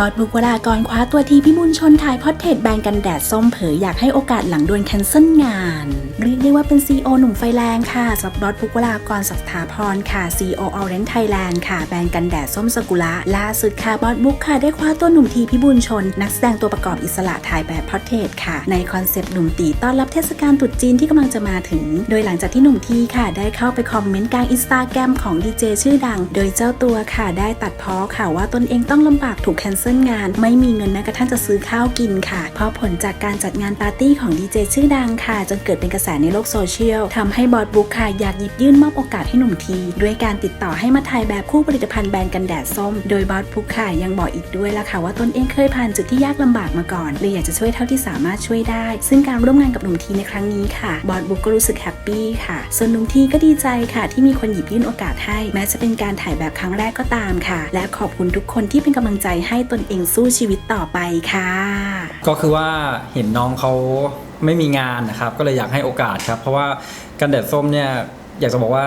บอสบุกวรากรคว้าตัวทีพิบูลชนถ่ายพอดเทรตแบรนด์กันแดดส้มเผยอยากให้โอกาสหลังโดนแคนเซิลงาน เรียกได้ว่าเป็น CEO หนุ่มไฟแรงค่ะสับบอสบุกวรากรศักดิ์สถาพรค่ะ CEO Orange Thailand ค่ะแบรนด์กันแดดส้มสกุละล่าสุดค่ะบอสบุ๊กค่ะได้คว้าตัวหนุ่มทีพิบูลชน นักแสดงตัวประกอบอิสระถ่ายแบบพอดเทรตค่ะ ในคอนเซปต์หนุ่มตีต้อนรับเทศกาลตรุษจีนที่กำลังจะมาถึง โดยหลังจากที่หนุ่มทีค่ะ ได้เข้าไปคอมเมนต์กลางอินสตาแกรมของดีเจชื่อดัง โดยเจ้าตัวค่ะได้ตัดพ้อค่ะว่าตนเองต้องลำบากถูกแคนเซิลงาน ไม่มีเงินแม้กระทั่งจะซื้อข้าวกินค่ะ เพราะผลจากการจัดงานปาร์ตี้ของดีเจชื่อดังค่ะ จนเกิดเป็นกระแสในโลกโซเชียลทำให้บอสบุ๊กค่ะอยากหยิบยื่นมอบโอกาสให้หนุ่มที ด้วยการติดต่อให้มาถ่ายแบบคู่ผลิตภัณฑ์แบรนด์กันแดดส้ม โดยบอสบุ๊กค่ะยังบอกอีกด้วยล่ะค่ะว่าตนเองเคยผ่านจุดที่ยากลำบากมาก่อนเลยอยากจะช่วยเท่าที่สามารถช่วยได้ ซึ่งการร่วมงานกับหนุ่มทีในครั้งนี้ค่ะบอสบุ๊กก็รู้สึกแฮปปี้ค่ะ ส่วนหนุ่มทีก็ดีใจค่ะ ที่มีคนหยิบยื่นโอกาสให้ แม้จะเป็นการถ่ายแบบครั้งแรกก็ตามค่ะ และขอบคุณทุกคนที่เป็นกำลังใจให้ตนเองสู้ชีวิตต่อไปค่ะ ก็คือว่าเห็นน้องเขาไม่มีงานนะครับ ก็เลยอยากให้โอกาสครับ เพราะว่ากันแดดส้มเนี่ยอยากจะบอกว่า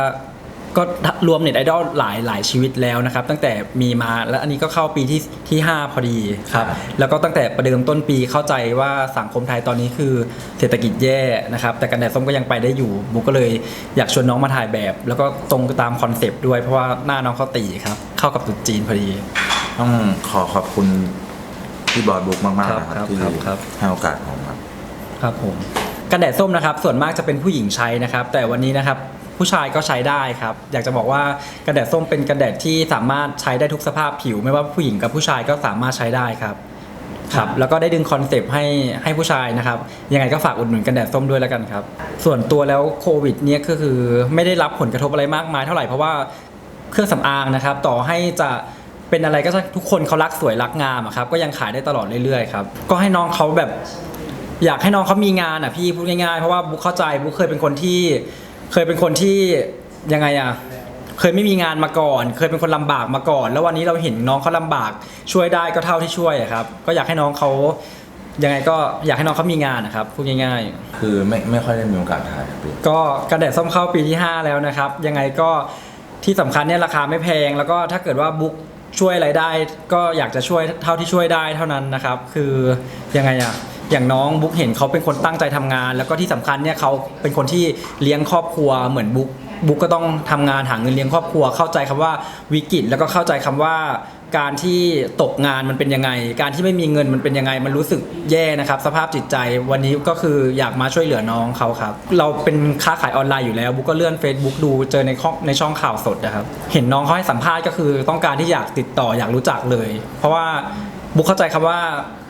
ก็รวมเน็ตไอดอลหลายหลายชีวิตแล้วนะครับ ตั้งแต่มีมาแล้วอันนี้ก็เข้าปีที่ที่ 5 พอดีครับครับแล้วก็ตั้งแต่ประเดิมต้นปีเข้าใจว่าสังคมไทยตอนนี้คือเศรษฐกิจแย่นะครับ แต่กันแดดส้มก็ยังไปได้อยู่บุ๊กก็เลยอยากชวนน้องมาถ่ายแบบ แล้วก็ตรงตามคอนเซปต์ด้วยเพราะว่าหน้าน้องเขาตีครับ เข้ากับตรุ๊จีนพอดี ต้องขอขอบคุณพี่บอสบุ๊กมากๆครับนะครับที่ครับครับให้โอกาสผมครับ ครับผมกันแดดส้มนะครับ ส่วนมากจะเป็นผู้หญิงใช้นะครับ แต่วันนี้นะครับผู้ชายก็ใช้ได้ครับ อยากจะบอกว่ากันแดดส้มเป็นกันแดดที่สามารถใช้ได้ทุกสภาพผิว ไม่ว่าผู้หญิงกับผู้ชายก็สามารถใช้ได้ครับครับแล้วก็ได้ดึงคอนเซปต์ให้ให้ผู้ชายนะครับ ยังไงก็ฝากอุดหนุนกันแดดส้มด้วยแล้วกันครับ ส่วนตัวแล้วโควิดเนี่ยก็คือไม่ได้รับผลกระทบอะไรมากมายเท่าไหร่เพราะว่าเครื่องสำอางนะครับ ต่อให้จะ เป็นอะไรก็ช่างทุกคนเขารักสวยรักงามอะครับก็ยังขายได้ตลอดเรื่อยๆครับก็ให้น้องเขาแบบ อยากให้น้องเขามีงานอะพี่พูดง่ายๆเพราะว่าบุ๊คเข้าใจบุ๊คเคยเป็นคนที่ เคยเป็นคนที่ยังไงอะเคยไม่มีงานมาก่อน เคยเป็นคนลำบากมาก่อน แล้ววันนี้เราเห็นน้องเขาลำบาก ช่วยได้ก็เท่าที่ช่วยอะครับ ก็อยากให้น้องเขายังไงก็อยากให้น้องเขามีงานนะครับพูดง่ายคือไม่ไม่ค่อยได้มีโอกาสถ่ายครับพี่ๆ ก็กระแดดส้มเข้าปีที่ 5 แล้วนะครับ ยังไงก็ที่สำคัญเนี่ยราคาไม่แพง แล้วก็ถ้าเกิดว่าบุ๊ก ช่วยอะไรได้ก็อยากจะช่วยเท่าที่ช่วยได้เท่านั้นนะครับ คือยังไงอะอย่างน้องบุ๊กเห็นเขาเป็นคนตั้งใจทำงาน แล้วก็ที่สำคัญเนี่ยเขาเป็นคนที่เลี้ยงครอบครัวเหมือนบุ๊ก บุ๊กก็ต้องทำงานหาเงินเลี้ยงครอบครัว เข้าใจคำว่าวิกฤตแล้วก็เข้าใจคำว่าการที่ตกงานมันเป็นยังไง การที่ไม่มีเงินมันเป็นยังไง มันรู้สึกแย่นะครับ สภาพจิตใจ วันนี้ก็คืออยากมาช่วยเหลือน้องเขาครับ เราเป็นค้าขายออนไลน์อยู่แล้ว บุ๊กก็เลื่อน Facebook ดู เจอในข้อในช่องข่าวสดนะครับ เห็นน้องเขาให้สัมภาษณ์ก็คือต้องการที่อยากติดต่ออยากรู้จักเลย เพราะว่าบุ๊กเข้าใจครับว่า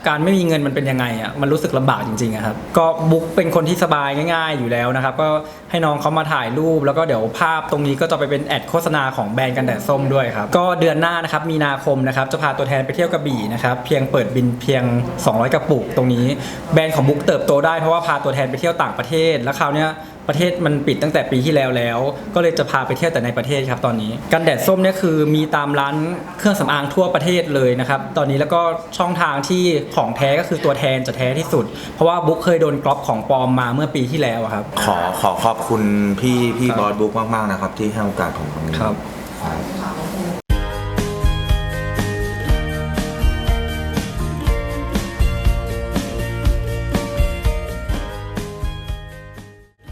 การไม่มีเงินมันเป็นยังไงอะมันรู้สึกลำบากจริงๆอะครับก็บุ๊กเป็นคนที่สบายง่าย ๆ อยู่แล้วนะครับก็ให้น้องเขามาถ่ายรูปแล้วก็เดี๋ยวภาพตรงนี้ก็จะไปเป็นแอดโฆษณาของแบรนด์กันแดดส้มด้วยครับก็เดือนหน้านะครับมีนาคมนะครับจะพาตัวแทนไปเที่ยวกระบี่นะครับเพียงเปิดบินเพียง 200 กระปุกตรงนี้ แบรนด์ของบุ๊กเติบโตได้เพราะว่าพาตัวแทนไปเที่ยวต่างประเทศ แล้วคราวเนี้ยประเทศมันปิดตั้งแต่ปีที่แล้วแล้ว ก็เลยจะพาไปเที่ยวแต่ในประเทศครับตอนนี้ กันแดดส้มเนี่ยคือมีตามร้านเครื่องสำอางทั่วประเทศเลยนะครับตอนนี้แล้วก็ช่องทางที่ของแท้ก็คือตัวแทนจะแท้ที่สุด เพราะว่าบุ๊กเคยโดนกรอบของปลอมมาเมื่อปีที่แล้วอะครับ ขอขอขอบคุณพี่พี่ครับ บอสบุ๊กมากๆนะครับ ที่ให้โอกาสผมตรงนี้ครับ ครับ